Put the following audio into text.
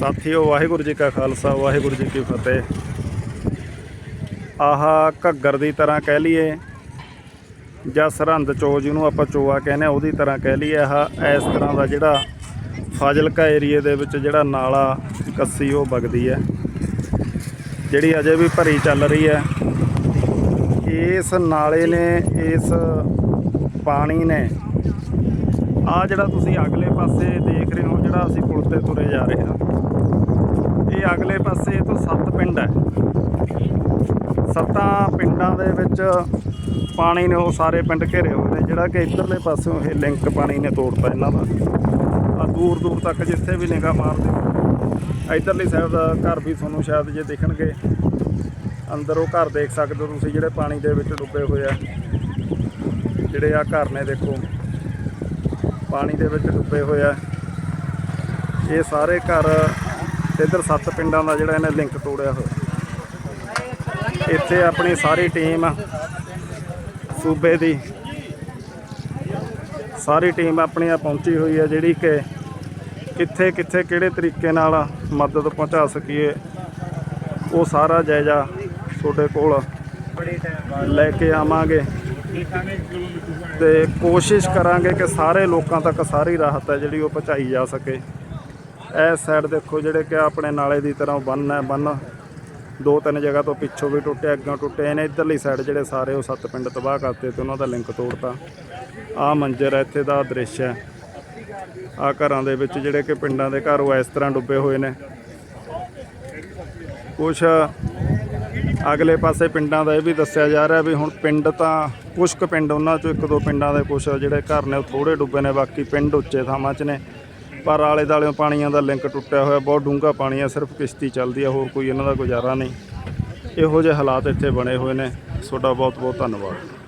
ਸਾਥੀਓ, ਵਾਹਿਗੁਰੂ ਜੀ ਕਾ ਖਾਲਸਾ, ਵਾਹਿਗੁਰੂ ਜੀ ਕੀ ਫਤਿਹ। ਆਹ ਘੱਗਰ ਦੀ ਤਰ੍ਹਾਂ ਕਹਿ ਲਈਏ, ਜਾਂ ਸਰਹੰਦ ਚੋ ਜਿਹਨੂੰ ਆਪਾਂ ਚੋਆ ਕਹਿੰਦੇ ਆ ਉਹਦੀ ਤਰ੍ਹਾਂ ਕਹਿ ਲਈਏ। ਆਹ ਇਸ ਤਰ੍ਹਾਂ ਦਾ ਜਿਹੜਾ ਫਾਜ਼ਿਲਕਾ ਏਰੀਏ ਦੇ ਵਿੱਚ ਜਿਹੜਾ ਨਾਲਾ, ਕੱਸੀ ਉਹ ਵਗਦੀ ਹੈ, ਜਿਹੜੀ ਅਜੇ ਵੀ ਭਰੀ ਚੱਲ ਰਹੀ ਹੈ। ਇਸ ਨਾਲੇ ਨੇ, ਇਸ ਪਾਣੀ ਨੇ ਆ ਜਿਹੜਾ ਤੁਸੀਂ ਅਗਲੇ ਪਾਸੇ ਦੇਖ ਰਹੇ ਹੋ, ਜਿਹੜਾ ਅਸੀਂ ਪੁਲ ਤੇ ਤੁਰੇ ਜਾ ਰਹੇ ਹਾਂ। ਇਹ ਅਗਲੇ ਪਾਸੇ ਤੋਂ ਸੱਤ ਪਿੰਡ ਹੈ। ਸੱਤਾਂ ਪਿੰਡਾਂ ਦੇ ਵਿੱਚ ਪਾਣੀ ਨੇ ਉਹ ਸਾਰੇ ਪਿੰਡ ਘੇਰੇ ਹੋਏ ਨੇ, ਜਿਹੜਾ ਕਿ ਇਧਰਲੇ ਪਾਸਿਓਂ ਇਹ ਲਿੰਕ ਪਾਣੀ ਨੇ ਤੋੜਤਾ ਇਹਨਾਂ ਦਾ। ਆ ਦੂਰ ਦੂਰ ਤੱਕ ਜਿੱਥੇ ਵੀ ਨਿਗਾਹ ਮਾਰਦੇ ਇਧਰਲੀ ਸਾਈਡ ਦਾ ਘਰ ਵੀ ਤੁਹਾਨੂੰ ਸ਼ਾਇਦ ਜੇ ਦੇਖਣਗੇ। ਅੰਦਰ ਉਹ ਘਰ ਦੇਖ ਸਕਦੇ ਹੋ ਤੁਸੀਂ, ਜਿਹੜੇ ਪਾਣੀ ਦੇ ਵਿੱਚ ਡੁੱਬੇ ਹੋਏ ਆ। ਜਿਹੜੇ ਆ ਘਰ ਨੇ ਦੇਖੋ। ਪਾਣੀ ਦੇ ਵਿੱਚ ਡੁੱਬੇ ਹੋਏ ਆ। ਇਹ ਸਾਰੇ ਘਰ ਇਧਰ ਸੱਤ ਪਿੰਡਾਂ ਦਾ ਜਿਹੜਾ ਇਹਨੇ ਲਿੰਕ ਤੋੜਿਆ ਹੋਇਆ। ਇੱਥੇ ਆਪਣੀ ਸਾਰੀ ਟੀਮ ਸੂਬੇ ਦੀ, ਸਾਰੀ ਟੀਮ ਆਪਣੀ ਆ ਪਹੁੰਚੀ ਹੋਈ ਹੈ ਜਿਹੜੀ ਕਿ ਕਿੱਥੇ ਕਿੱਥੇ ਕਿਹੜੇ ਤਰੀਕੇ ਨਾਲ ਮਦਦ ਪਹੁੰਚਾ ਸਕੀਏ, ਉਹ ਸਾਰਾ ਜਾਇਜ਼ਾ ਤੁਹਾਡੇ ਕੋਲ ਲੈ ਕੇ ਆਵਾਂਗੇ। ਤੇ ਕੋਸ਼ਿਸ਼ ਕਰਾਂਗੇ ਕਿ ਸਾਰੇ ਲੋਕਾਂ ਤੱਕ ਸਾਰੀ ਰਾਹਤ ਹੈ ਜਿਹੜੀ ਉਹ ਪਹੁੰਚਾਈ ਜਾ ਸਕੇ। ਇਸ ਸਾਈਡ ਦੇਖੋ ਜਿਹੜੇ ਕਿ ਆਪਣੇ ਨਾਲੇ ਦੀ ਤਰ੍ਹਾਂ ਬੰਨ ਹੈ, ਬੰਨ। ਦੋ ਤਿੰਨ ਜਗ੍ਹਾ ਤੋਂ ਪਿੱਛੋਂ ਵੀ ਟੁੱਟੇ, ਅੱਗੋਂ ਟੁੱਟੇ। ਨੇ ਇਧਰਲੀ ਸਾਈਡ ਜਿਹੜੇ ਸਾਰੇ ਉਹ ਸੱਤ ਪਿੰਡ ਤਬਾਹ ਕਰਤੇ ਤੇ ਉਹਨਾਂ ਦਾ ਲਿੰਕ ਤੋੜਤਾ। ਆ ਮੰਜ਼ਰ ਹੈ, ਇੱਥੇ ਦਾ ਦ੍ਰਿਸ਼ ਹੈ। ਆ ਘਰਾਂ ਦੇ ਵਿੱਚ ਜਿਹੜੇ ਕਿ ਪਿੰਡਾਂ ਦੇ ਘਰ ਉਹ ਇਸ ਤਰ੍ਹਾਂ ਡੁੱਬੇ ਹੋਏ ਨੇ। ਕੁਛ ਅਗਲੇ ਪਾਸੇ ਪਿੰਡਾਂ ਦਾ ਇਹ ਵੀ ਦੱਸਿਆ ਜਾ ਰਿਹਾ ਵੀ ਹੁਣ ਪਿੰਡ ਤਾਂ ਕੁਛ ਕੁ ਪਿੰਡ, ਉਹਨਾਂ ਚੋਂ ਇੱਕ ਦੋ ਪਿੰਡਾਂ ਦੇ ਕੁਛ ਜਿਹੜੇ ਘਰ ਨੇ ਉਹ ਥੋੜੇ ਡੁੱਬੇ ਨੇ, ਬਾਕੀ ਪਿੰਡ ਉੱਚੇ ਥਾਵਾਂ 'ਚ ਨੇ। ਪਰ ਆਲੇ ਦਾਲੇ ਪਾਣੀਆਂ ਦਾ ਲਿੰਕ ਟੁੱਟਿਆ ਹੋਇਆ, ਬਹੁਤ ਡੂੰਘਾ ਪਾਣੀ ਆ, ਸਿਰਫ ਕਿਸ਼ਤੀ ਚੱਲਦੀ ਹੈ ਹੋਰ ਕੋਈ ਇਹਨਾਂ ਦਾ ਗੁਜ਼ਾਰਾ ਨਹੀਂ। ਇਹੋ ਜਿਹੇ ਹਾਲਾਤ ਇੱਥੇ ਬਣੇ ਹੋਏ ਨੇ। ਤੁਹਾਡਾ ਬਹੁਤ ਬਹੁਤ ਧੰਨਵਾਦ।